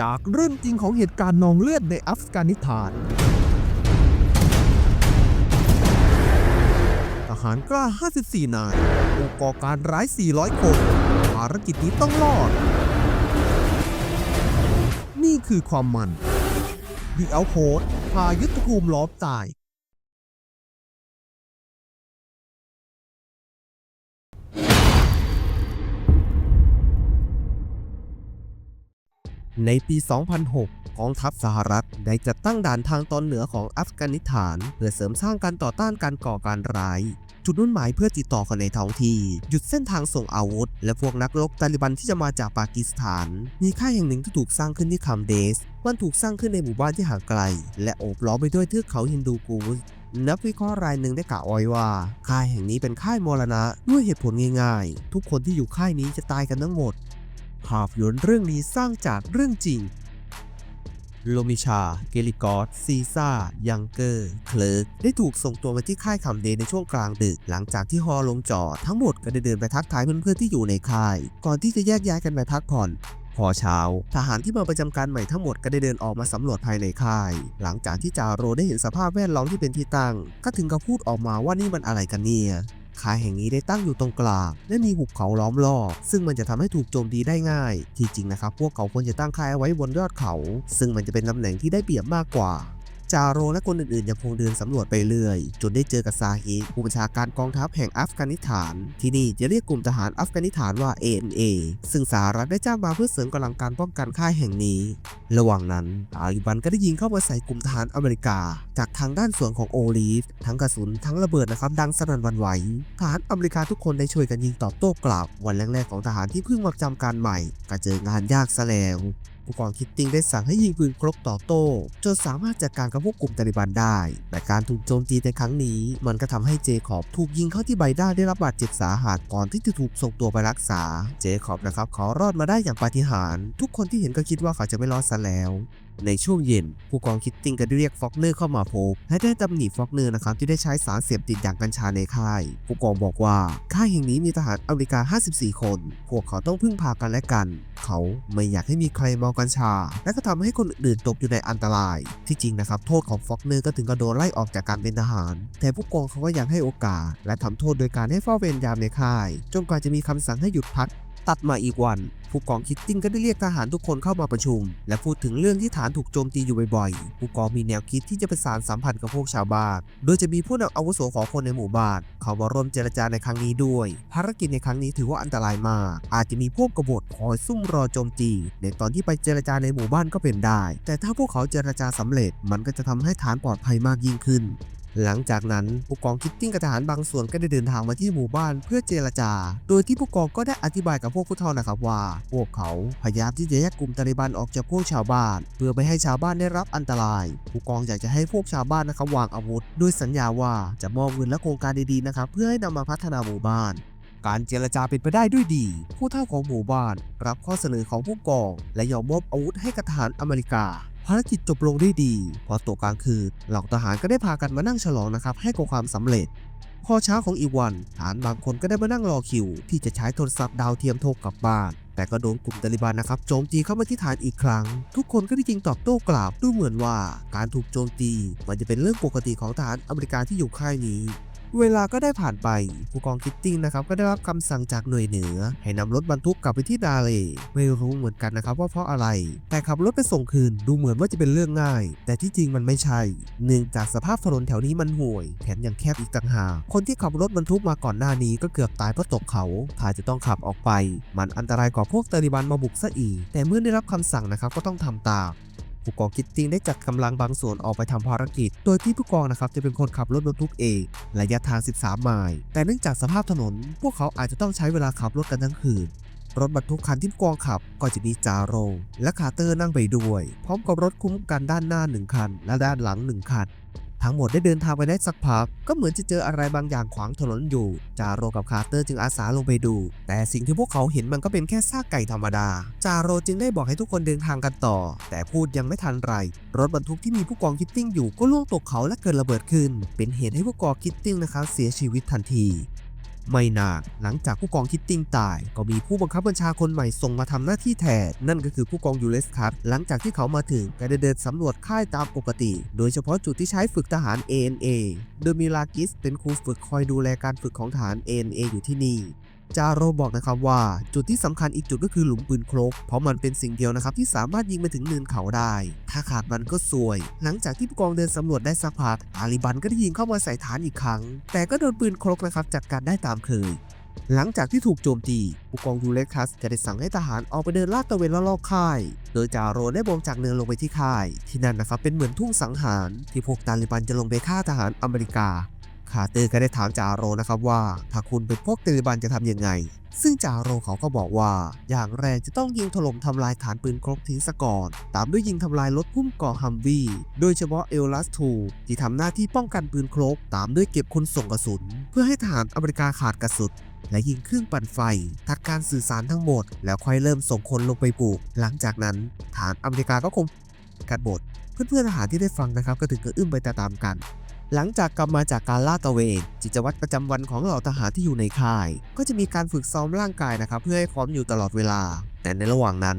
จากเรื่องจริงของเหตุการณ์นองเลือดในอัฟกานิสถาน ทหารกล้า 54 นายผู้ก่อการร้าย 400 คน ภารกิจนี้ต้องรอด นี่คือความมัน The Outpost พายุทธภูมิล้อมตาย ในปี 2006 กองทัพสหรัฐได้จัดตั้งด่านทางตอนเหนือของอัฟกานิสถาน เพื่อเสริมสร้างการต่อต้านการก่อการร้าย จุดมุ่งหมายเพื่อติดต่อกันในท้องที่ หยุดเส้นทางส่งอาวุธ และพวกนักรบตาลิบันที่จะมาจากปากีสถาน มีค่ายแห่งหนึ่งที่ถูกสร้างขึ้นที่คัมเดส มันถูกสร้างขึ้นในหมู่บ้านที่ห่างไกล และโอบล้อมไปด้วยเทือกเขาฮินดูกูสนักวิเคราะห์รายหนึ่งได้กล่าวไว้ว่า ค่ายแห่งนี้เป็นค่ายมรณะด้วยเหตุผลง่ายๆ ทุกคนที่อยู่ค่ายนี้จะตายกันทั้งหมด ภาพยนตร์เรื่องนี้สร้างจากเรื่องจริง โลมิชา เกลิกอสซีซ่า ยังเกอร์ เคลิร์ก ได้ถูกส่งตัวมาที่ค่ายคัมเดในช่วงกลางดึก หลังจากที่ฮอลงจอดทั้งหมดก็ได้เดินไปทักทายเพื่อนๆที่อยู่ในค่าย ก่อนที่จะแยกย้ายกันไปพักผ่อนพอเช้า ทหารที่มาประจำการใหม่ทั้งหมดก็ได้เดินออกมาสำรวจภายในค่าย หลังจากที่จาโรได้เห็นสภาพแวดล้อมที่เป็นที่ตั้ง ก็ถึงกับพูดออกมาว่านี่มันอะไรกันเนี่ย คายแห่งนี้ได้ตั้งอยู่ตรงกลาง และมีหุบเขาล้อมรอบ ซึ่งมันจะทำให้ถูกโจมตีได้ง่าย ที่จริงนะครับ พวกเขาควรจะตั้งค่ายเอาไว้บนยอดเขา ซึ่งมันจะเป็นตำแหน่งที่ได้เปรียบมากกว่า จาโรและคนอื่นๆ ยังคงเดินสำรวจไปเรื่อย จนได้เจอกับซาฮิผู้บัญชาการกองทัพแห่งอัฟกานิสถาน ที่นี่จะเรียกกลุ่มทหารอัฟกานิสถานว่า ANA ซึ่งสหรัฐได้จ้างมาเพื่อเสริมกำลังการป้องกันค่ายแห่งนี้ ระหว่างนั้นตาลิบันก็ได้ยิงเข้ามาใส่กลุ่มทหารอเมริกา จากทางด้านสวนของโอลีฟทั้งกระสุนทั้งระเบิดนะครับดังสนั่นวันไหวทหารอเมริกาทุกคนได้ช่วยกันยิงตอบโต้กลับวันแรกๆของทหารที่เพิ่งมาจำการใหม่ก็เจองานยากซะแล้ว ผู้กองคิดติงได้สั่งให้ยิงปืนครบต่อโต้จนสามารถจัดการกับพวกกลุ่มตาลิบันได้ แต่การถูกโจมตีในครั้งนี้ มันก็ทำให้เจคอบถูกยิงเข้าที่ใบหน้าได้รับบาดเจ็บสาหัสก่อนที่จะถูกส่งตัวไปรักษา เจคอบนะครับขอรอดมาได้อย่างปาฏิหาริย์ทุกคนที่เห็นก็คิดว่าเขาจะไม่รอดซะแล้วในช่วงเย็น ผู้กองคิดติงก็ได้เรียกฟอกเนอร์เข้ามาพบและได้ตำหนิฟอกเนอร์นะครับที่ได้ใช้สารเสพติดอย่างกัญชาในค่าย ผู้กองบอกว่าค่ายแห่งนี้มีทหารอเมริกา 54 คน พวกเขาต้องพึ่งพากันและกัน เขาไม่อยากให้มีใครเมากัญชา และก็ทำให้คนอื่นตกอยู่ในอันตราย ที่จริงนะครับโทษของฟอกเนอร์ก็ถึงกับโดนไล่ออกจากการเป็นทหาร แต่ผู้กองเขาก็ยังให้โอกาส และทำโทษโดยการให้เฝ้าเวรยามในค่าย จนกว่าจะมีคำสั่งให้หยุดพักตัดมาอีกวัน ผู้กองคิดติ้งก็ได้เรียกทหารทุกคนเข้ามาประชุม และพูดถึงเรื่องที่ฐานถูกโจมตีอยู่บ่อยๆ ผู้กองมีแนวคิดที่จะประสานสัมพันธ์กับพวกชาวบ้าน โดยจะมีผู้นำอาวุโสของคนในหมู่บ้าน เข้ามาร่วมเจรจาในครั้งนี้ด้วย ภารกิจในครั้งนี้ถือว่าอันตรายมาก อาจจะมีพวกกบฏคอยซุ่มรอโจมตี ในตอนที่ไปเจรจาในหมู่บ้านก็เป็นได้ แต่ถ้าพวกเขาเจรจาสำเร็จ มันก็จะทำให้ฐานปลอดภัยมากยิ่งขึ้น หลังจากนั้นผู้กองคิตติ้งกับทหารบางส่วนก็ได้เดินทางมาที่หมู่บ้านเพื่อเจรจา โดยที่ผู้กองก็ได้อธิบายกับพวกผู้เฒ่านะครับว่า พวกเขาพยายามที่จะแยกกลุ่มตาลิบันออกจากพวกชาวบ้าน เพื่อไม่ให้ชาวบ้านได้รับอันตราย ผู้กองอยากจะให้พวกชาวบ้านนะครับวางอาวุธด้วยสัญญาว่าจะมอบเงินและโครงการดีๆนะครับเพื่อให้นำมาพัฒนาหมู่บ้านการเจรจาเป็นไปได้ด้วยดี ผู้เฒ่าของหมู่บ้าน รับข้อเสนอของผู้กอง และยอมมอบอาวุธให้กับทหารอเมริกา ภารกิจจบลงด้วยดี พอตกกลางคืนเหล่าทหารก็ได้พากันมานั่งฉลองนะครับให้กับความสำเร็จ พอเช้าของอีกวันทหารบางคนก็ได้มานั่งรอคิว ที่จะใช้โทรศัพท์ดาวเทียมโทรกลับบ้าน แต่ก็โดนกลุ่มตาลิบันนะครับโจมตีเข้ามาที่ฐานอีกครั้ง ทุกคนก็ได้ยิงตอบโต้กลับดูเหมือนว่า การถูกโจมตีมันจะเป็นเรื่องปกติของทหารอเมริกาที่อยู่ค่ายนี้ เวลาก็ได้ผ่านไป ผู้กองคิตติ้งนะครับก็ได้รับคำสั่งจากหน่วยเหนือ ให้นำรถบรรทุกกลับไปที่ดาเลไม่รู้เหมือนกันนะครับว่าเพราะอะไร แต่ขับรถไปส่งคืนดูเหมือนว่าจะเป็นเรื่องง่าย แต่ที่จริงมันไม่ใช่เนื่องจากสภาพถนนแถวนี้มันห่วย แถมยังแคบอีกต่างหากคนที่ขับรถบรรทุกมาก่อนหน้านี้ก็เกือบตายเพราะตกเขาถ้าจะต้องขับออกไป มันอันตรายกว่าพวกตาลิบันมาบุกซะอีกแต่เมื่อได้รับคำสั่งนะครับก็ต้องทำตาม ผู้กองคิตติงได้จัดกำลังบางส่วนออกไปทำภารกิจ โดยที่ผู้กองนะครับจะเป็นคนขับรถบรรทุกเองระยะทาง 13 ไมล์แต่เนื่องจากสภาพถนน พวกเขาอาจจะต้องใช้เวลาขับรถกันทั้งคืนรถบรรทุกคันที่ผู้กองขับก็จะมีจาโรงและคาเตอร์นั่งไปด้วย พร้อมกับรถคุ้มกันด้านหน้า 1 คัน และด้านหลัง 1 คัน ทั้งหมดได้เดินทางไปได้สักพัก ก็เหมือนจะเจออะไรบางอย่างขวางถนนอยู่ จาโรกับคาร์เตอร์จึงอาสาลงไปดู แต่สิ่งที่พวกเขาเห็นมันก็เป็นแค่ซากไก่ธรรมดา จาโรจึงได้บอกให้ทุกคนเดินทางกันต่อ แต่พูดยังไม่ทันไร รถบรรทุกที่มีผู้กองคิตติ้งอยู่ก็ล่วงตกเขาและเกิดระเบิดขึ้น เป็นเหตุให้ผู้กองคิตติ้งนะครับเสียชีวิตทันที ไม่นานหลังจากผู้กองคิตติ้งตาย ก็มีผู้บังคับบัญชาคนใหม่ส่งมาทำหน้าที่แทนนั่นก็คือผู้กองยูเลสครับหลังจากที่เขามาถึงก็ได้เดินสำรวจค่ายตามปกติ โดยเฉพาะจุดที่ใช้ฝึกทหาร ANA โดยมีลากิสเป็นครูฝึกคอยดูแลการฝึกของทหาร ANA อยู่ที่นี่ จาโรบอกนะครับว่าจุดที่สำคัญอีกจุดก็คือหลุมปืนครก เพราะมันเป็นสิ่งเดียวนะครับที่สามารถยิงไปถึงเนินเขาได้ ถ้าขาดมันก็ซวย หลังจากที่ผู้กองเดินสำรวจได้สักพักอาลีบันก็ได้ยิงเข้ามาใส่ฐานอีกครั้ง แต่ก็โดนปืนครกนะครับจัดการได้ตามเคย หลังจากที่ถูกโจมตีผู้กองยูเลคัสจะได้สั่งให้ทหารออกไปเดินลาดตระเวนรอบๆค่าย โดยจาโรได้บงจากเนินลงไปที่ค่าย ที่นั่นนะครับเป็นเหมือนทุ่งสังหารที่พวกตาลิบันจะลงไปฆ่าทหารอเมริกา คาร์เตอร์ก็ได้ถามจาโรนะครับว่า ถ้าคุณเป็นพวกตาลิบันจะทำยังไง ซึ่งจาโรเขาก็บอกว่า อย่างแรกจะต้องยิงถล่มทำลายฐานปืนครกทิ้งซะก่อน ตามด้วยยิงทำลายรถพุ่มก่อฮัมวีโดยเฉพาะเอลลัสทูที่ทำหน้าที่ป้องกันปืนครกตามด้วยเก็บคนส่งกระสุน เพื่อให้ทหารอเมริกาขาดกระสุนและยิงเครื่องปั่นไฟ ทักการสื่อสารทั้งหมด แล้วค่อยเริ่มส่งคนลงไปปลูก หลังจากนั้นฐานอเมริกาก็คงกัดบท เพื่อนๆทหารที่ได้ฟังนะครับ ก็ถึงกับอึ้งไปตามๆกัน หลังจากกลับมาจากการลาดตระเวนกิจวัตรประจำวันของเหล่าทหารที่อยู่ในค่าย ก็จะมีการฝึกซ้อมร่างกายนะครับ เพื่อให้พร้อมอยู่ตลอดเวลา แต่ในระหว่างนั้น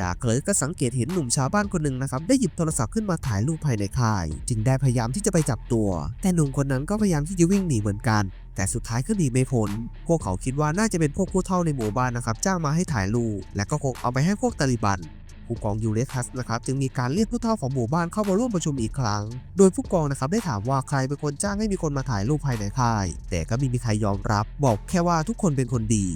จากเคยก็สังเกตเห็นหนุ่มชาวบ้านคนหนึ่งนะครับ ได้หยิบโทรศัพท์ขึ้นมาถ่ายรูปภายในค่าย จึงได้พยายามที่จะไปจับตัว แต่หนุ่มคนนั้นก็พยายามที่จะวิ่งหนีเหมือนกัน แต่สุดท้ายก็หนีไม่พ้นพวกเขาคิดว่าน่าจะเป็นพวกผู้เฒ่าในหมู่บ้านนะครับ จ้างมาให้ถ่ายรูปและก็คงเอาไปให้พวกตาลิบัน ผู้กองยูเลคัสนะครับจึงมีการเรียกผู้เฒ่าของหมู่บ้านเข้ามาร่วมประชุมอีกครั้ง โดยผู้กองนะครับได้ถามว่าใครเป็นคนจ้างให้มีคนมาถ่ายรูปภายในค่าย แต่ก็ไม่มีใครยอมรับ บอกแค่ว่าทุกคนเป็นคนดี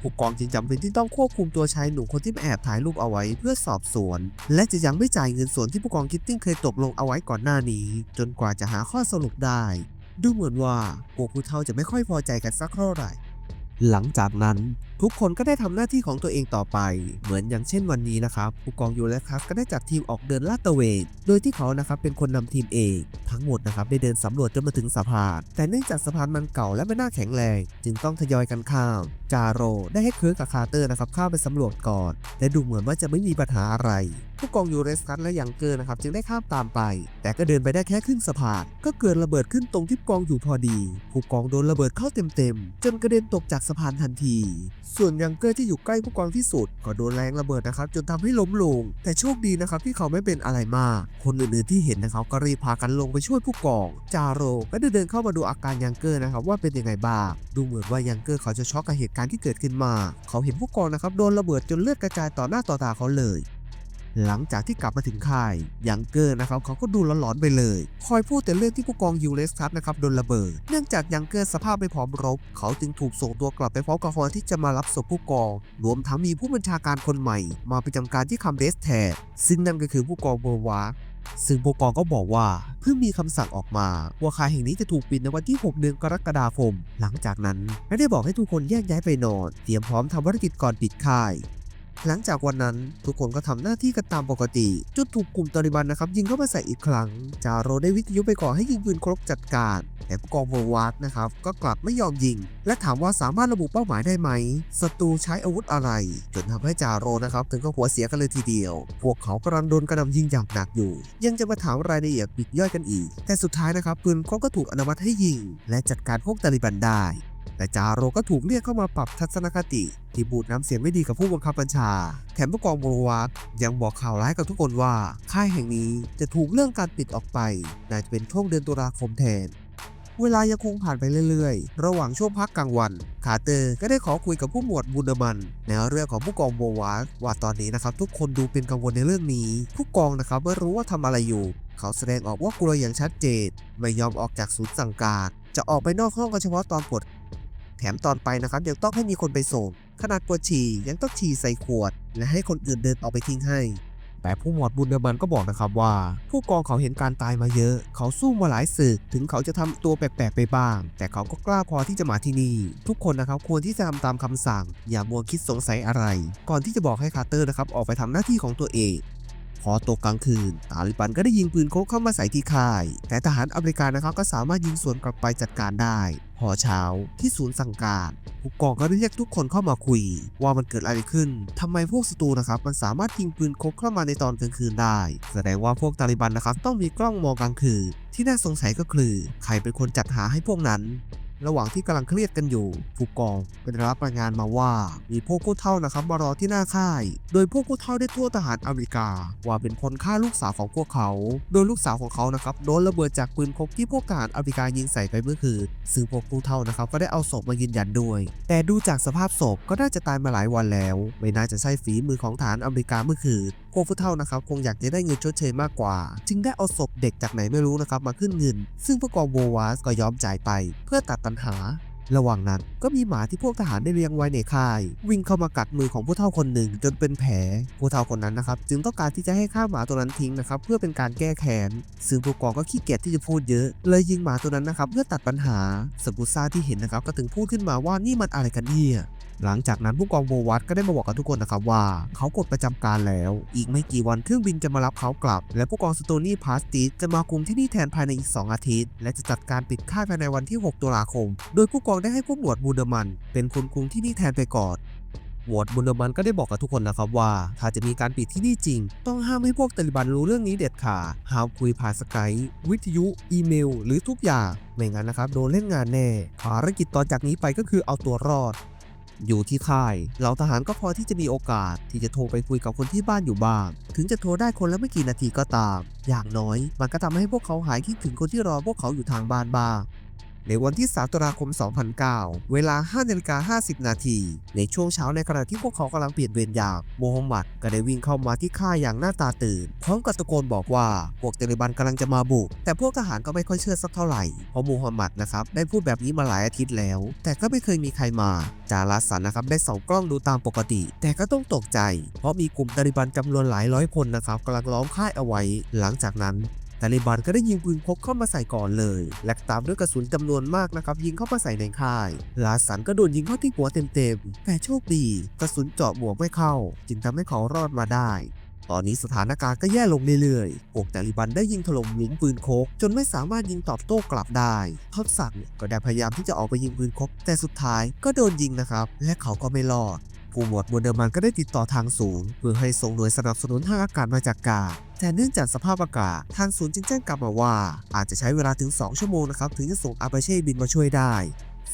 ผู้กองจึงจำเป็นที่ต้องควบคุมตัวชายหนุ่มคนที่แอบถ่ายรูปเอาไว้เพื่อสอบสวน และจะยังไม่จ่ายเงินส่วนที่ผู้กองคิตติ้งเคยตกลงเอาไว้ก่อนหน้านี้ จนกว่าจะหาข้อสรุปได้ ดูเหมือนว่าพวกผู้เฒ่าจะไม่ค่อยพอใจกันสักเท่าไหร่ หลังจากนั้นทุกคนก็ได้ทำหน้าที่ของตัวเองต่อไป เหมือนอย่างเช่นวันนี้นะครับผู้กองยูและคัสก็ได้จัดทีมออกเดินลาดตระเวนโดยที่เขานะครับเป็นคนนำทีมเองทั้งหมดนะครับได้เดินสำรวจจนมาถึงสะพานแต่เนื่องจากสะพานมันเก่าและไม่น่าแข็งแรง จึงต้องทยอยกันข้ามจาโรได้ให้เคิร์กกับคาร์เตอร์นะครับเข้าไปสำรวจก่อน และดูเหมือนว่าจะไม่มีปัญหาอะไร ผู้กองยูเรสคัสและยังเกอร์นะครับจึงได้ข้ามตามไป แต่ก็เดินไปได้แค่ครึ่งสะพานก็เกิดระเบิดขึ้นตรงที่กองอยู่พอดี ผู้กองโดนระเบิดเข้าเต็มๆจนกระเด็นตกจากสะพานทันที ส่วนยังเกอร์ที่อยู่ใกล้ผู้กองที่สุด ก็โดนแรงระเบิดนะครับ จนทำให้ล้มลง แต่โชคดีนะครับที่เขาไม่เป็นอะไรมาก คนอื่นๆที่เห็นนะครับก็รีบพากันลงไปช่วยผู้กอง จาโรก็ได้เดินเข้ามาดูอาการยังเกอร์นะครับว่าเป็นยังไงบ้างดูเหมือนว่ายังเกอร์เขาจะช็อกกับเหตุการณ์ที่เกิดขึ้นมา เขาเห็นผู้กองนะครับโดนระเบิดจนเลือดกระจายต่อหน้าต่อตาเขาเลย หลังจากที่กลับมาถึงค่ายยังเกอร์นะครับเขาก็ดูหลอนๆไปเลย คอยพูดแต่เรื่องที่ผู้กองยูเลสคัสนะครับโดนระเบิด เนื่องจากยังเกอร์สภาพไม่พร้อมรบ เขาจึงถูกส่งตัวกลับไปพร้อมกับฮอนที่จะมารับศพผู้กอง รวมทั้งมีผู้บัญชาการคนใหม่ มาประจำการที่คัมเบสแทนซึ่งนั่นก็คือผู้กองเบอร์วาร์ซึ่งผู้กองก็บอกว่าเพิ่งมีคำสั่งออกมา ว่าค่ายแห่งนี้จะถูกปิดในวันที่ 6 เดือนกรกฎาคม หลังจากนั้นไม่ได้บอกให้ทุกคนแยกย้ายไปนอน เตรียมพร้อมทำภารกิจก่อนปิดค่าย หลังจากวันนั้นทุกคนก็ทำหน้าที่กันตามปกติจนถูกกลุ่มตาลิบันนะครับยิงเข้ามาใส่อีกครั้ง จาโรได้วิทยุไปก่อให้ยิงปืนครบจัดการแต่ผู้กองเวอร์วาร์ดนะครับก็กลับไม่ยอมยิง และถามว่าสามารถระบุเป้าหมายได้ไหมศัตรูใช้อาวุธอะไร จนทำให้จาโรนะครับถึงกับหัวเสียกันเลยทีเดียว พวกเขากำลังโดนกระหน่ำยิงอย่างหนักอยู่ ยังจะมาถามรายละเอียดปลีกย่อยกันอีก แต่สุดท้ายนะครับปืนเขาก็ถูกอนุมัติให้ยิง และจัดการพวกตาลิบันได้ แต่จาโรก็ถูกเรียกเข้ามาปรับทัศนคติ ที่บูดน้ำเสียงไม่ดีกับผู้บังคับบัญชา แถมผู้กองโบวัตยังบอกข่าวร้ายกับทุกคนว่า ค่ายแห่งนี้จะถูกเรื่องการปิดออกไปน่าจะเป็นช่วงเดือนตุลาคมแทนเวลายังคงผ่านไปเรื่อยๆ ระหว่างช่วงพักกลางวัน คาร์เตอร์ก็ได้ขอคุยกับผู้หมวดบูเดมัน ในเรื่องของผู้กองโบวาร์ว่าตอนนี้นะครับทุกคนดูเป็นกังวลในเรื่องนี้ ผู้กองนะครับไม่รู้ว่าทำอะไรอยู่ เขาแสดงออกว่ากลัวอย่างชัดเจน ไม่ยอมออกจากศูนย์สั่งการ จะออกไปนอกห้องก็เฉพาะตอนปวด มตอนไปนะครับยังต้องให้มีคนไปส่งขนาดปวดฉี่ยังต้องฉี่ใส่ขวด และให้คนอื่นเดินออกไปทิ้งให้ แต่ผู้หมวดบุญเดอร์มันก็บอกนะครับว่า ผู้กองเขาเห็นการตายมาเยอะ เขาสู้มาหลายศึกถึงเขาจะทำตัวแปลกๆไปบ้าง แต่เขาก็กล้าพอที่จะมาที่นี่ ทุกคนนะครับควรที่จะทำตามคำสั่ง อย่ามัวคิดสงสัยอะไร ก่อนที่จะบอกให้คาร์เตอร์นะครับออกไปทำหน้าที่ของตัวเอง พอตกกลางคืน ตาลิบันก็ได้ยิงปืนโคกเข้ามาใส่ที่ค่าย แต่ทหารอเมริกันนะครับก็สามารถยิงสวนกลับไปจัดการได้ พอเช้าที่ศูนย์สั่งการผู้กองก็ได้เรียกทุกคนเข้ามาคุย ว่ามันเกิดอะไรขึ้นทำไมพวกศัตรูนะครับมันสามารถยิงปืนคกเข้ามาในตอนกลางคืนได้ แสดงว่าพวกตาลิบันนะครับต้องมีกล้องมองกลางคืนที่น่าสงสัยก็คือ ใครเป็นคนจัดหาให้พวกนั้น ระหว่างที่กำลังเครียดกันอยู่ผู้กองก็ได้รับรายงานมาว่า มีพวกผู้เฒ่านะครับมารอที่หน้าค่าย โดยพวกผู้เฒ่าได้ทั่วทหารอเมริกา ว่าเป็นคนฆ่าลูกสาวของพวกเขา โดยลูกสาวของเขานะครับโดนระเบิดจากปืนพกที่พวกทหารอเมริกายิงใส่ไปเมื่อคืนซึ่งพวกผู้เฒ่านะครับก็ได้เอาศพมายืนยันด้วย แต่ดูจากสภาพศพก็น่าจะตายมาหลายวันแล้ว ไม่น่าจะใช่ฝีมือของทหารอเมริกาเมื่อคืน พวกผู้เฒ่านะครับคงอยากจะได้เงินชดเชยมากกว่า จึงได้เอาศพเด็กจากไหนไม่รู้นะครับมาขึ้นเงิน ซึ่งผู้กองโววาสก็ยอมจ่ายไป เพื่อตัดปัญหา ระหว่างนั้นก็มีหมาที่พวกทหารได้เลี้ยงไว้ในค่าย วิ่งเข้ามากัดมือของผู้เฒ่าคนหนึ่ง จนเป็นแผลผู้เฒ่าคนนั้นนะครับจึงต้องการที่จะให้ฆ่าหมาตัวนั้นทิ้งนะครับเพื่อเป็นการแก้แค้นซึ่งผู้กองก็ขี้เกียจที่จะพูดเยอะเลยยิงหมาตัวนั้นนะครับเพื่อตัดปัญหาสกุซ่าที่เห็นนะครับก็ถึงพูดขึ้นมาว่านี่มันอะไรกันเนี่ย หลังจากนั้นผู้กองโบวัตก็ได้มาบอกกับทุกคนนะครับว่า เขากดประจำการแล้ว อีกไม่กี่วันเครื่องบินจะมารับเขากลับ และผู้กองสโตนี่พาสติสจะมาคุมที่นี่แทนภายในอีก 2 อาทิตย์ และจะจัดการปิดค่ายภายในวันที่ 6 ตุลาคม โดยผู้กองได้ให้ผู้หมวดบูเดมัน เป็นคนคุมที่นี่แทนไปก่อนหมวดบุญมันก็ได้บอกกับทุกคนนะครับว่า ถ้าจะมีการปิดที่นี่จริง ต้องห้ามให้พวกตาลิบันรู้เรื่องนี้เด็ดขาดห้ามคุยผ่านสกายวิทยุ อีเมล หรือทุกอย่าง ไม่งั้นนะครับ โดนเล่นงานแน่ ภารกิจตอนจากนี้ไปก็คือเอาตัวรอด อยู่ที่ค่ายเหล่าทหารก็พอที่จะมีโอกาสที่จะโทรไปคุยกับคนที่บ้านอยู่บ้าง ถึงจะโทรได้คนละไม่กี่นาทีก็ตาม อย่างน้อย มันก็ทำให้พวกเขาหายคิดถึงคนที่รอพวกเขาอยู่ทางบ้านบ้าง ในวันที่ 3 ตุลาคม 2009 เวลา 5นาฬิกา50 นาที ในช่วงเช้าในขณะที่พวกเขากำลังเปลี่ยนเวรยามโมฮัมหมัดก็ได้วิ่งเข้ามาที่ค่ายอย่างหน้าตาตื่น พร้อมกับตะโกนบอกว่า พวกเตลิบันกำลังจะมาบุก แต่พวกทหารก็ไม่ค่อยเชื่อสักเท่าไหร่ เพราะโมฮัมหมัดนะครับได้พูดแบบนี้มาหลายอาทิตย์แล้ว แต่ก็ไม่เคยมีใครมา จารัสสันนะครับได้ส่องกล้องดูตามปกติ แต่ก็ต้องตกใจ เพราะมีกลุ่มตาลิบันจำนวนหลายร้อยคนนะครับกำลังล้อมค่ายเอาไว้ หลังจากนั้น ตาลิบันก็ได้ยิงปืนพกเข้ามาใส่ก่อนเลย และตามด้วยกระสุนจำนวนมากนะครับยิงเข้ามาใส่ในค่าย ลาสันก็โดนยิงเข้าที่หัวเต็มๆ แต่โชคดี กระสุนเจาะหมวกไม่เข้า จึงทำให้เขารอดมาได้ ตอนนี้สถานการณ์ก็แย่ลงเรื่อยๆพวกตาลิบันได้ยิงถล่มหลุมปืนโคกจนไม่สามารถยิงตอบโต้กลับได้ทศศักดิ์เนี่ยก็ได้พยายามที่จะออกไปยิงปืนโคกแต่สุดท้ายก็โดนยิงนะครับ และเขาก็ไม่รอด ผู้หมวดมูเดอร์มันก็ได้ติดต่อทางศูนย์เพื่อให้ส่งหน่วยสนับสนุนทางอากาศมาจากกาแต่เนื่องจากสภาพอากาศทางศูนย์จึงแจ้งกลับมาว่า อาจจะใช้เวลาถึง 2 ชั่วโมงนะครับถึงจะส่งอาปาเช่บินมาช่วยได้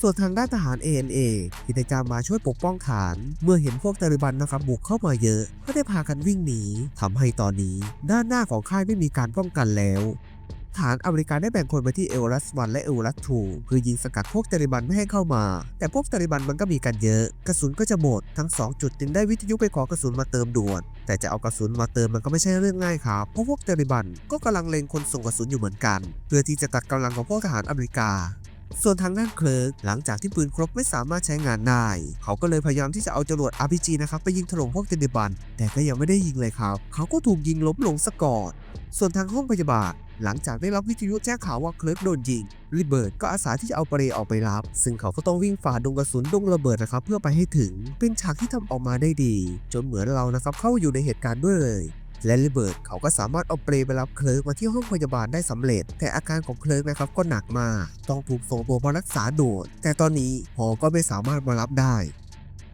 ส่วนทางด้านทหาร ANA ที่ได้การมาช่วยปกป้องฐาน เมื่อเห็นพวกตาลิบันนะครับบุกเข้ามาเยอะ ก็ได้พากันวิ่งหนีทำให้ตอนนี้ ด้านหน้าของค่ายไม่มีการป้องกันแล้ว ฐานอเมริกาได้แบ่งคนไปที่เอลรัสวันและเอลรัสทูเพื่อยิงสกัดพวกตาลิบันไม่ให้เข้ามา แต่พวกตาลิบันมันก็มีกันเยอะ กระสุนก็จะหมด ทั้ง 2 จุดจึงได้วิทยุไปขอกระสุนมาเติมด่วน แต่จะเอากระสุนมาเติมมันก็ไม่ใช่เรื่องง่ายครับเพราะพวกตาลิบันก็กำลังเล็งคนส่งกระสุนอยู่เหมือนกัน เพื่อที่จะตัดกำลังของพวกทหารอเมริกาส่วนทางด้านเคลิร์กหลังจากที่ปืนครบไม่สามารถใช้งานได้ เขาก็เลยพยายามที่จะเอาจรวด RPG นะครับไปยิงถล่มพวกเตลิบัน แต่ก็ยังไม่ได้ยิงเลยครับ เขาก็ถูกยิงล้มลงซะก่อน ส่วนทางห้องพยาบาล หลังจากได้รับวิทยุแจ้งข่าวว่าเคลิร์กโดนยิงริเบิร์ตก็อาสาที่จะเอาเปรย์ออกไปรับ ซึ่งเขาก็ต้องวิ่งฝ่าดงกระสุนดงระเบิดนะครับเพื่อไปให้ถึง เป็นฉากที่ทำออกมาได้ดี จนเหมือนเรานะครับเข้าอยู่ในเหตุการณ์ด้วยเลยและริเบิร์ตเขาก็สามารถเอาเปรย์ไปรับเคลิร์กมาที่ห้องพยาบาลได้สำเร็จ แต่อาการของเคลิร์กนะครับก็หนักมาก ต้องถูกส่งตัวมารักษาด่วนแต่ตอนนี้หอก็ไม่สามารถมารับได้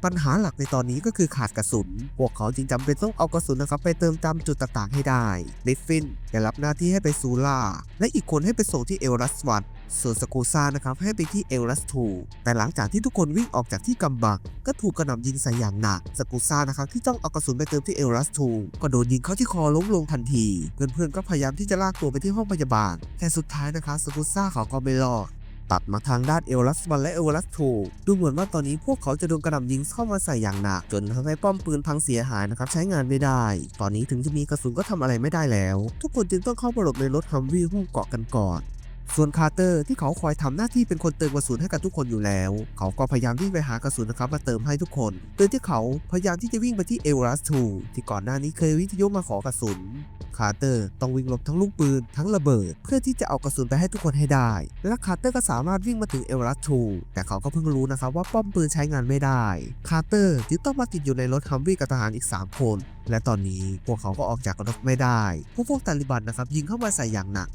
ปัญหาหลักในตอนนี้ก็คือขาดกระสุน พวกเขาจึงจำเป็นต้องเอากระสุนนะครับไปเติมตามจุดต่างๆให้ได้ลิฟฟินจะรับหน้าที่ให้ไปซูล่า และอีกคนให้ไปส่งที่เอลรัสวันส่วนสกูซ่านะครับให้ไปที่เอลรัสทูแต่หลังจากที่ทุกคนวิ่งออกจากที่กำบัง ก็ถูกกระหน่ำยิงใส่อย่างหนัก สกูซ่านะครับที่ต้องเอากระสุนไปเติมที่เอลรัสทูก็โดนยิงเข้าที่คอล้มลงทันที เพื่อนๆก็พยายามที่จะลากตัวไปที่ห้องพยาบาล แต่สุดท้ายนะครับสกูซ่าเขาก็ไม่รอด ตัดมาทางด้านเอลัสวันและเอลัสทูดูเหมือนว่าตอนนี้พวกเขาจะโดนกระหน่ำยิงเข้ามาใส่อย่างหนัก จนทำให้ป้อมปืนพังเสียหายนะครับใช้งานไม่ได้ ตอนนี้ถึงจะมีกระสุนก็ทำอะไรไม่ได้แล้ว ทุกคนจึงต้องเข้าไปหลบในรถฮัมวี่หุ้มเกาะกันก่อน ส่วนคาร์เตอร์ที่เขาคอยทำหน้าที่เป็นคนเติมกระสุนให้กับทุกคนอยู่แล้ว เขาก็พยายามที่งไปหากระสุนนะครับมาเติมให้ทุกคนโดยที่เขาพยายามที่จะวิ่งไปที่เอลรัสทูที่ก่อนหน้านี้เคยวิทยุมาขอกระสุน คาร์เตอร์ต้องวิ่งหลบทั้งลูกปืนทั้งระเบิด เพื่อที่จะเอากระสุนไปให้ทุกคนให้ได้ และคาร์เตอร์ก็สามารถวิ่งมาถึงเอลรัสทูแต่เขาก็เพิ่งรู้นะครับว่าป้อมปืนใช้งานไม่ได้ คาร์เตอร์จึงต้องมาติดอยู่ในรถฮัมวี่กับทหารอีก 3 คน และตอนนี้พวกเขาก็ออกจากรถไม่ได้ พวกพวกตาลิบันนะครับยิงเข้ามาใส่อย่างหนัก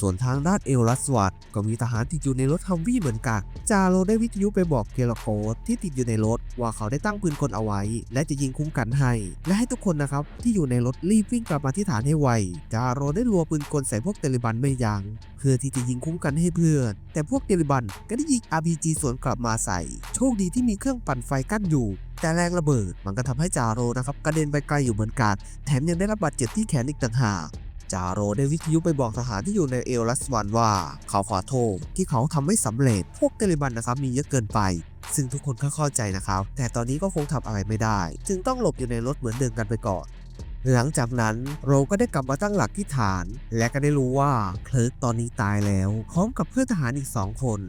ส่วนทางด้านเอลรัสวัตก็มีทหารติดอยู่ในรถฮัมวี่เหมือนกัน จาโรได้วิทยุไปบอกเกลโกสที่ติดอยู่ในรถว่าเขาได้ตั้งปืนกลเอาไว้ และจะยิงคุ้มกันให้ และให้ทุกคนนะครับที่อยู่ในรถรีบวิ่งกลับมาที่ฐานให้ไว จาโรได้รัวปืนกลใส่พวกเตลิบันไม่ยัง้งเพื่อที่จะยิงคุ้มกันให้เพื่อน แต่พวกเตลิบันก็ได้ยิง RPG สวนกลับมาใส่ โชคดีที่มีเครื่องปั่นไฟกั้นอยู่แต่แรงระเบิดมันก็ทำให้จาโรนะครับกระเด็นไปไกลอยู่เหมือนกัน แถมยังได้รับบาดเจ็บที่แขนอีกต่างหาก จาโรได้วิทยุไปบอกทหารที่อยู่ในเอลรัสวันว่า เขาขอโทษที่เขาทำไม่สำเร็จ พวกเตลิบันนะครับมีเยอะเกินไป ซึ่งทุกคนก็เข้าใจนะครับ แต่ตอนนี้ก็คงทำอะไรไม่ได้ จึงต้องหลบอยู่ในรถเหมือนเดิมกันไปก่อนหลังจากนั้นโรก็ได้กลับมาตั้งหลักที่ฐาน และก็ได้รู้ว่า เคลิร์กตอนนี้ตายแล้ว พร้อมกับเพื่อนทหารอีก2คน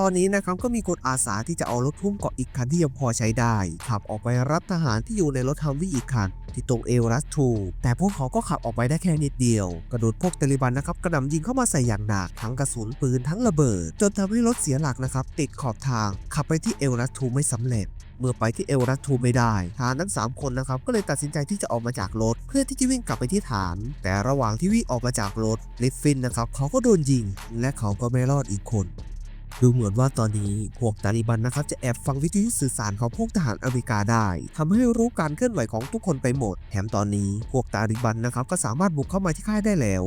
ตอนนี้นะครับก็มีคนอาสาที่จะเอารถทุ่มเกาะอีกคันที่ยังพอใช้ได้ ขับออกไปรับทหารที่อยู่ในรถฮัมวี่อีกคัน ที่ตรงเอลรัสทู แต่พวกเขาก็ขับออกไปได้แค่นิดเดียว กระโดดพวกเตลิบันนะครับกระหน่ำยิงเข้ามาใส่อย่างหนักทั้งกระสุนปืนทั้งระเบิด จนทำให้รถเสียหลักนะครับติดขอบทาง ขับไปที่เอลรัสทูไม่สำเร็จ เมื่อไปที่เอลรัสทูไม่ได้ทหารทั้ง 3 คนนะครับก็เลยตัดสินใจที่จะออกมาจากรถ เพื่อที่จะวิ่งกลับไปที่ฐาน แต่ระหว่างที่วิ่งออกมาจากรถลิฟฟินนะครับเขาก็โดนยิง และเขาก็ไม่รอดอีกคน ดูเหมือนว่าตอนนี้พวกตาลิบันนะครับจะแอบฟังวิทยุสื่อสารของพวกทหารอเมริกาได้ทำให้รู้การเคลื่อนไหวของทุกคนไปหมด แถมตอนนี้พวกตาลิบันนะครับก็สามารถบุกเข้ามาที่ค่ายได้แล้ว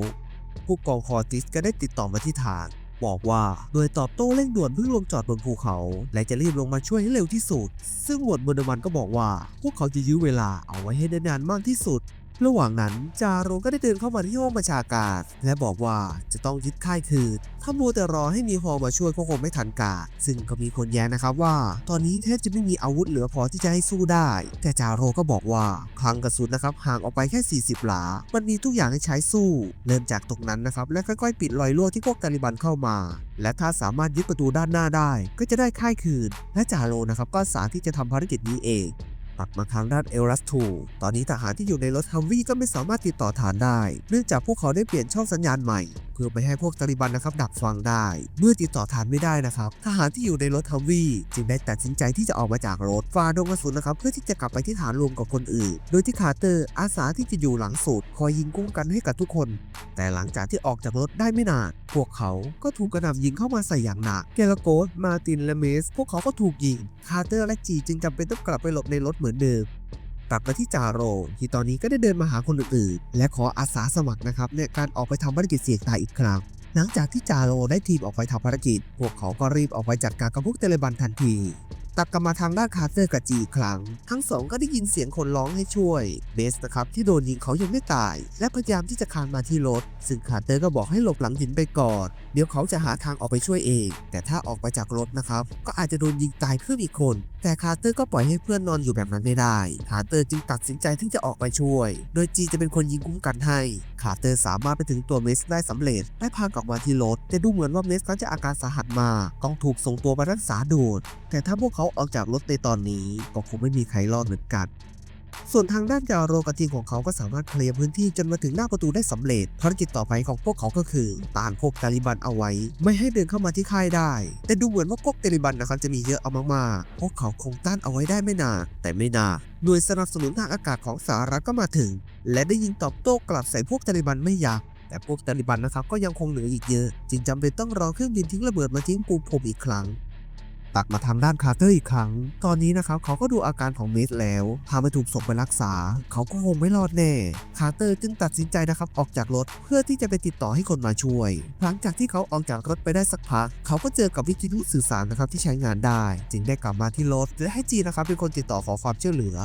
ผู้กองคอร์ติสก็ได้ติดต่อมาที่ฐานบอกว่าโดยตอบโต้เร่งด่วนเพิ่งลงจอดบนภูเขา และจะรีบลงมาช่วยให้เร็วที่สุด ซึ่งหมวดบอร์เดมันก็บอกว่า พวกเขาจะยื้อเวลาเอาไว้ให้ได้นานมากที่สุด ระหว่างนั้นจาโรก็ได้เดินเข้ามาที่ห้องบัญชาการ และบอกว่าจะต้องยึดค่ายคืน ถ้ามัวแต่รอให้มีฮอมาช่วยก็คงไม่ทันการ ซึ่งก็มีคนแย้งนะครับว่า ตอนนี้แทบจะไม่มีอาวุธเหลือพอที่จะให้สู้ได้ แต่จาโรก็บอกว่าคลังกระสุนนะครับห่างออกไปแค่ 40 หลา มันมีทุกอย่างให้ใช้สู้ เริ่มจากตรงนั้นนะครับและค่อยๆ ปิดรอยรั่วที่พวกตาลิบันเข้ามา และถ้าสามารถยึดประตูด้านหน้าได้ ก็จะได้ค่ายคืน และจาโรนะครับก็สาที่จะทำภารกิจนี้เอง ปักมาทางด้านเอลรัสทูตอนนี้ทหารที่อยู่ในรถฮัมวี่ก็ไม่สามารถติดต่อฐานได้ เนื่องจากพวกเขาได้เปลี่ยนช่องสัญญาณใหม่ พื่อไม่ให้พวกตาลิบันนะครับดักฟังได้ เมื่อติดต่อฐานไม่ได้นะครับ ทหารที่อยู่ในรถฮัมวี่จึงได้ตัดสินใจที่จะออกมาจากรถฝ่าดงกระสุนนะครับเพื่อที่จะกลับไปที่ฐานรวมกับคนอื่น โดยที่คาร์เตอร์อาสาที่จะอยู่หลังสุดคอยยิงกุ้งกันให้กับทุกคน แต่หลังจากที่ออกจากรถได้ไม่นานพวกเขาก็ถูกกระหน่ำยิงเข้ามาใส่อย่างหนักเกลโกสมาตินและเมส พวกเขาก็ถูกยิง คาร์เตอร์และจีจึงจำเป็นต้องกลับไปหลบในรถเหมือนเดิม กลับมาที่จาโรที่ตอนนี้ก็ได้เดินมาหาคนอื่นๆ และขออาสาสมัครนะครับในการออกไปทำภารกิจเสี่ยงตายอีกครั้งหลังจากที่จาโรได้ทีมออกไปทำภารกิจ พวกเขาก็รีบออกไปจัดการกับพวกเตเลบันทันที ตัดกลับมาทางด้านคาร์เตอร์กับจีอีกครั้ง ทั้งสองก็ได้ยินเสียงคนร้องให้ช่วย เบสนะครับที่โดนยิงเขายังไม่ตาย และพยายามที่จะคานมาที่รถ ซึ่งคาร์เตอร์ก็บอกให้หลบหลังหินไปก่อน เดี๋ยวเขาจะหาทางออกไปช่วยเอง แต่ถ้าออกไปจากรถนะครับ ก็อาจจะโดนยิงตายเพิ่มอีกคน แต่คาร์เตอร์ก็ปล่อยให้เพื่อนนอนอยู่แบบนั้นไม่ได้ คาร์เตอร์จึงตัดสินใจที่จะออกไปช่วย โดยจีจะเป็นคนยิงคุ้มกันให้ คาร์เตอร์สามารถไปถึงตัวเมสได้สำเร็จ และพากลับมาที่รถ แต่ดูเหมือนว่าเมสเขาจะอาการสาหัสมากต้องถูกส่งตัวไปรักษาด่วนแต่ถ้าพวกเขาออกจากรถในตอนนี้ก็คงไม่มีใครรอดเหมือนกัน ส่วนทางด้านจาโรกับทีมของเขาก็สามารถเคลียร์พื้นที่จนมาถึงหน้าประตูได้สำเร็จภารกิจต่อไปของพวกเขาก็คือต้านพวกตาลิบันเอาไว้ ไม่ให้เดินเข้ามาที่ค่ายได้ แต่ดูเหมือนว่าพวกตาลิบันนะครับจะมีเยอะเอามากๆพวกเขาคงต้านเอาไว้ได้ไม่นานแต่ไม่นานหน่วยสนับสนุนทางอากาศของสหรัฐก็มาถึง และได้ยิงตอบโต้กลับใส่พวกตาลิบันไม่ยักแต่พวกตาลิบันนะครับก็ยังคงเหลืออีกเยอะ จึงจำเป็นต้องรอเครื่องบินทิ้งระเบิดมาทิ้งปูพรมอีกครั้ง ตัดมาทางด้านคาร์เตอร์อีกครั้ง ตอนนี้นะครับเขาก็ดูอาการของเมสแล้ว พาไปถูกส่งไปรักษา เขาก็คงไม่รอดแน่ คาร์เตอร์จึงตัดสินใจนะครับออกจากรถเพื่อที่จะไปติดต่อให้คนมาช่วย หลังจากที่เขาออกจากรถไปได้สักพัก เขาก็เจอกับวิทยุสื่อสารนะครับที่ใช้งานได้ จึงได้กลับมาที่รถและให้จีนะครับเป็นคนติดต่อขอความช่วยเหลือ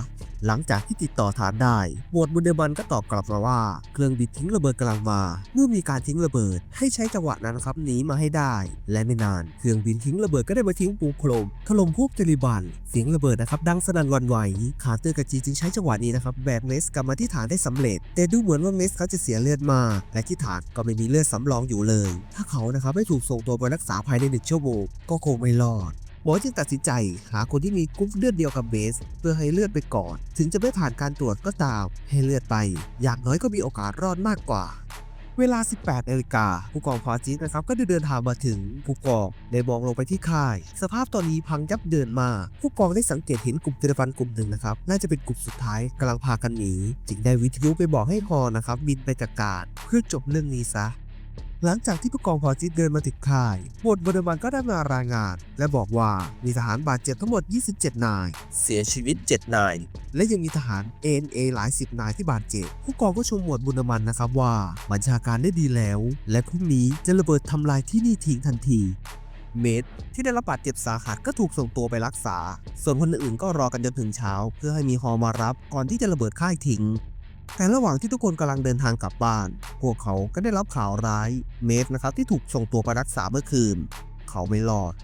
หลังจากที่ติดต่อฐานได้หมวดบุนเดบันก็ตอบกลับมาว่า เครื่องบินทิ้งระเบิดกำลังมา เมื่อมีการทิ้งระเบิด ให้ใช้จังหวะนั้นครับหนีมาให้ได้ และไม่นาน เครื่องบินทิ้งระเบิดก็ได้มาทิ้งปูโครมถล่มพวกเตลิบัน เสียงระเบิดนะครับดังสนั่นวันไหวคาร์เตอร์กับจีจึงใช้จังหวะนี้นะครับแบกเมสกลับมาที่ฐานได้สำเร็จ แต่ดูเหมือนว่าเมสเขาจะเสียเลือดมากและที่ฐานก็ไม่มีเลือดสำรองอยู่เลย ถ้าเขานะครับไม่ถูกส่งตัวไปรักษาภายในหนึ่งชั่วโมงก็คงไม่รอดหมอจึงตัดสินใจหาคนที่มีกรุ๊ปเลือดเดียวกับเบส เพื่อให้เลือดไปก่อน ถึงจะไม่ผ่านการตรวจก็ตาม ให้เลือดไป อย่างน้อยก็มีโอกาสรอดมากกว่า เวลา 18นาฬิกาผู้กองพอจิสนะครับก็ได้เดินทางมาถึงผู้กองได้มองลงไปที่ค่าย สภาพตอนนี้พังยับเดินมากผู้กองได้สังเกตเห็นกลุ่มเทเลฟันกลุ่มหนึ่งนะครับน่าจะเป็นกลุ่มสุดท้ายกำลังพากันหนีจึงได้วิทยุไปบอกให้ฮอนะครับบินไปจัดการเพื่อจบเรื่องนี้ซะ หลังจากที่ผู้กองพอจิตเดินมาถึงค่ายหมวดบรมันก็ได้มารายงาน และบอกว่ามีทหารบาดเจ็บทั้งหมด 27 นาย เสียชีวิต 7 นาย และยังมีทหาร ANA หลายสิบนายที่บาดเจ็บ ผู้กองก็ชมหมวดบุญมันนะครับว่าบัญชาการได้ดีแล้ว และพรุ่งนี้จะระเบิดทำลายที่นี่ทิ้งทันทีเมดที่ได้รับบาดเจ็บสาหัสก็ถูกส่งตัวไปรักษา ส่วนคนอื่นๆก็รอกันจนถึงเช้า เพื่อให้มีฮอมารับก่อนที่จะระเบิดค่ายทิ้ง แต่ระหว่างที่ทุกคนกำลังเดินทางกลับบ้าน พวกเขาก็ได้รับข่าวร้ายเมดนะครับที่ถูกส่งตัวไปรักษาเมื่อคืน เขาไม่รอด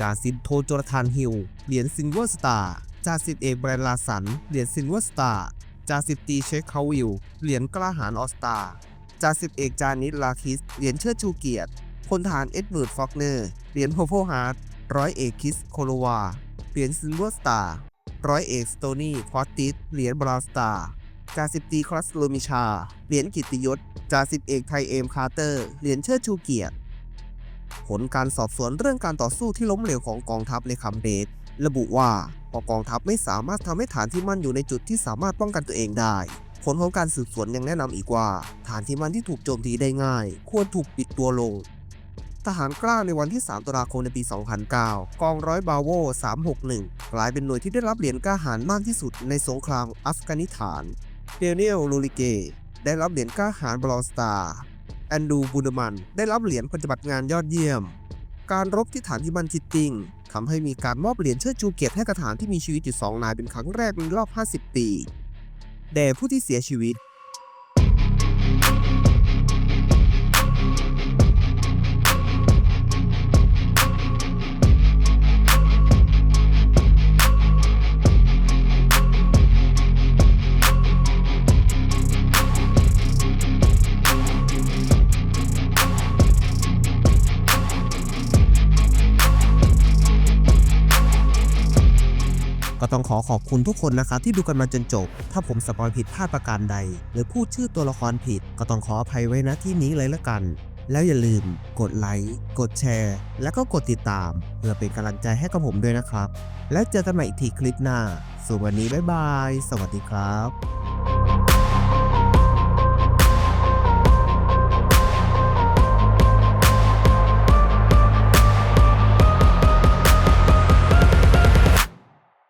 จาสิบโทโจรทานฮิลเหรียญซิลเวอร์สตาร์จาสิบเอกแบรนด์ลาสันเหรียญซิลเวอร์สตาร์จาสิบตีเชคคาวิลเหรียญกล้าหาญออสตาร์จาสิบเอกจานิสลาคิสเหรียญเชิดชูเกียรติพลทหารเอ็ดเวิร์ดฟอกเนอร์เหรียญโฮโฟฮาร์ดร้อยเอกคิสโคโลวาเหรียญซิลเวอร์สตาร์ร้อยเอกสโตนี่พอตติสเหรียญบราวสตาร์ จาสิบตีครัสโลมิชา เหรียญกิตติยศจาสิบเอกไทเอมคาร์เตอร์ เหรียญเชิดชูเกียรติ ผลการสอบสวนเรื่องการต่อสู้ที่ล้มเหลวของกองทัพในคัมเบสระบุว่าพอกองทัพไม่สามารถทำให้ฐานที่มั่นอยู่ในจุดที่สามารถป้องกันตัวเองได้ ผลของการสืบสวนยังแนะนำอีกว่า ฐานที่มั่นที่ถูกโจมตีได้ง่าย ควรถูกปิดตัวลง ทหารกล้าในวันที่ 3ตุลาคมในปี 2009 กองร้อยบาโว 361 กลายเป็นหน่วยที่ได้รับเหรียญกล้าหาญมากที่สุดในสงครามอัฟกานิสถาน เดเนียลลูริเก ได้รับเหรียญกล้าหาญบรอนสตาร์ แอนดูบูเดมันได้รับเหรียญปฏิบัติงานยอดเยี่ยม การรบที่ฐานที่มันจิตติงทำให้มีการมอบเหรียญเชิดชูเกียรติให้กับฐานที่มีชีวิตอยู่สองนายเป็นครั้งแรกในรอบ 50 ปี แด่ผู้ที่เสียชีวิต ต้องขอขอบคุณทุกคนนะครับที่ดูกันมาจนจบ ถ้าผมสปอยผิดพลาดประการใด หรือพูดชื่อตัวละครผิด ก็ต้องขออภัยไว้นะที่นี้เลยละกัน แล้วอย่าลืม กดไลค์ กดแชร์ แล้วก็กดติดตาม เพื่อเป็นกำลังใจให้กับผมด้วยนะครับ แล้วเจอกันใหม่อีกทีคลิปหน้าส่วนวันนี้บ๊ายบาย สวัสดีครับ